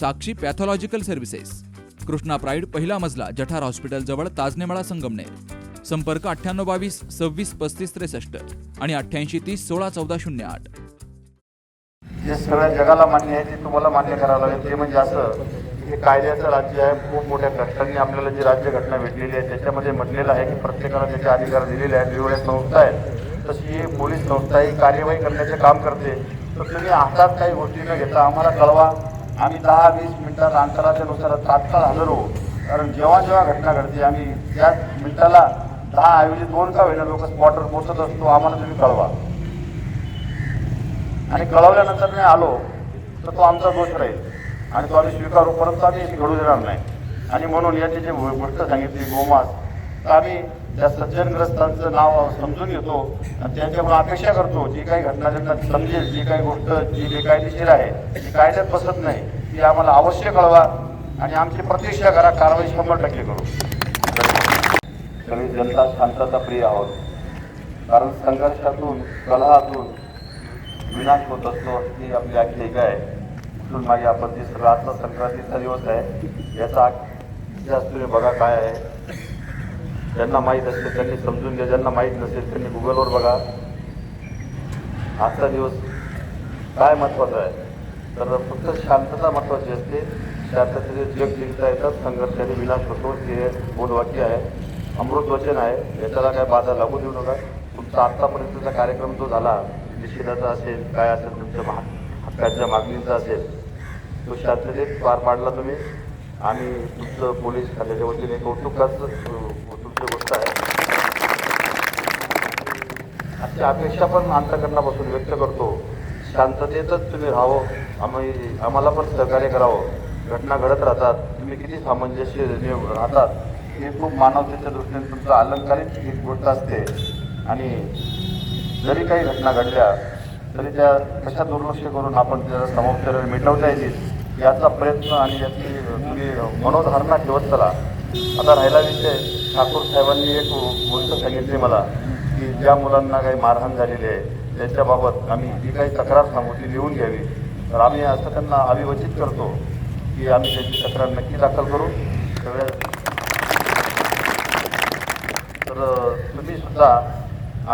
Sakshi pathological services. Krishna pride पहिला मजला जठार हॉस्पिटलजवळ ताजनेमाळा संगमनेर. संपर्क अठ्ठ्याण्णव बावीस सव्वीस पस्तीस त्रेसष्ट आणि अठ्ठ्याऐंशी तीस सोळा चौदा शून्य आठ. जे सगळ्या जगाला मान्य आहे ते तुम्हाला मान्य करावं लागेल. ते म्हणजे असं हे कायद्याचं राज्य आहे. खूप मोठ्या कष्टांनी आपल्याला जी राज्यघटना भेटलेली आहे त्याच्यामध्ये म्हटलेलं आहे की प्रत्येकाला त्याचे अधिकार दिलेले आहेत. वेगवेगळ्या संस्था आहेत. तशी ही पोलीस संस्था ही कार्यवाही करण्याचे काम करते. तर तुम्ही हातात काही गोष्टी न घेता आम्हाला कळवा. आम्ही दहा वीस मिनटात अंतराच्या नुसार तात्काळ हजर होऊ. कारण जेव्हा जेव्हा घटना घडते आम्ही त्याच मिनिटाला दहा ऐवजी दोन का होईना लोक स्पॉटवर पोहोचत असतो आम्हाला तुम्ही कळवा. आणि कळवल्यानंतर मी आलो तर तो आमचा दोष राहील. आणि तो आम्ही स्वीकारू परंतु आम्ही घडू देणार नाही. आणि म्हणून याची जे गोष्ट सांगितली गोमास तर आम्ही त्या सज्जनग्रस्तांचं नाव समजून घेतो आणि त्यांच्यामुळे अपेक्षा करतो जी काही घटना त्यांना समजेल जी काही गोष्ट जी बेकायदेशीर आहे जी कायद्यात बसत नाही ती आम्हाला अवश्य कळवा आणि आमची प्रतीक्षा करा कारवाई शंभर टक्के करू. सगळी जनता शांतता प्रिय आहोत. कारण संघर्षातून कलहातून विनाश होत असतो ही आपली आख्यायिका आहे. म्हणून मागे आपण ते सगळं आजचा संक्रांतीचा दिवस आहे. याचा इतिहास तुम्ही बघा काय आहे. ज्यांना माहीत असेल त्यांनी समजून घ्या. ज्यांना माहीत नसेल त्यांनी गुगलवर बघा. आजचा दिवस काय महत्त्वाचा आहे? तर फक्त शांतता महत्त्वाची असते. शांततेचे जग जिंकता येतात संघर्षाने विनाश होतो हे बोधवाक्य आहे. अमृत वचन आहे. याच्याला काय बाधा लागू देऊ नका. तुमचा आत्तापर्यंतचा कार्यक्रम जो झाला निषेधाचा असेल काय असेल तुमच्या महा हक्काच्या मागणीचा असेल तो शांततेत पार पाडला तुम्ही. आणि तुमचं पोलीस खात्याच्या वतीने कौतुकाचं अं, गोष्ट आहे. अशी अपेक्षा पण अंतकरणापासून व्यक्त करतो. शांततेतच तुम्ही राहावं. आम्ही आम्हाला पण सहकार्य करावं. घटना घडत राहतात. तुम्ही किती सामंजस्य राहतात. हे खूप मानवतेच्या दृष्टीने तुमचं अलंकारिक एक गोष्ट असते. आणि जरी काही घटना घडल्या तरी त्या कशा दुर्लक्ष करून आपण त्याला समोपचार मिटवता येतील याचा प्रयत्न आणि याची तुम्ही मनोधारणा ठेवत चला. आता राहिला विषय. ठाकूर साहेबांनी एक गोष्ट सांगितली मला की ज्या मुलांना काही मारहाण झालेली आहे त्यांच्याबाबत आम्ही जी काही तक्रार सांगू ती लिहून घ्यावी. तर आम्ही असं त्यांना अभिवचित करतो की आम्ही त्यांची तक्रार नक्की दाखल करू. सगळ्या तर तुम्ही सुद्धा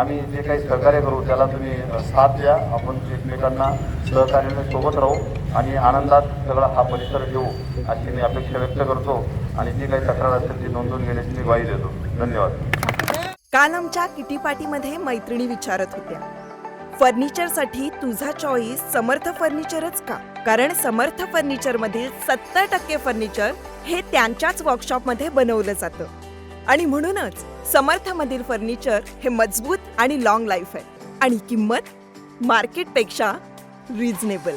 आम्ही जे काही सहकार्य करू त्याला तुम्ही साथ द्या. आपण एकमेकांना सहकार्याने सोबत राहू. आणि आनंदात सगळा हा परिसर घेऊ अशी मी अपेक्षा व्यक्त करतो आणि जी काही तक्रार असेल ती नोंदवून घेण्याची मी ग्वाही देतो. धन्यवाद. काल आमच्या किटी पार्टीमध्ये मैत्रिणी विचारत होत्या फर्निचरसाठी तुझा चॉईस समर्थ फर्निचरच का? कारण समर्थ फर्निचर मधील सत्तर टक्के फर्निचर हे त्यांच्याच वर्कशॉपमध्ये बनवलं जातं. आणि म्हणूनच समर्थ मधील फर्निचर हे मजबूत आणि लॉंग लाईफ आहे. आणि किंमत मार्केटपेक्षा reasonable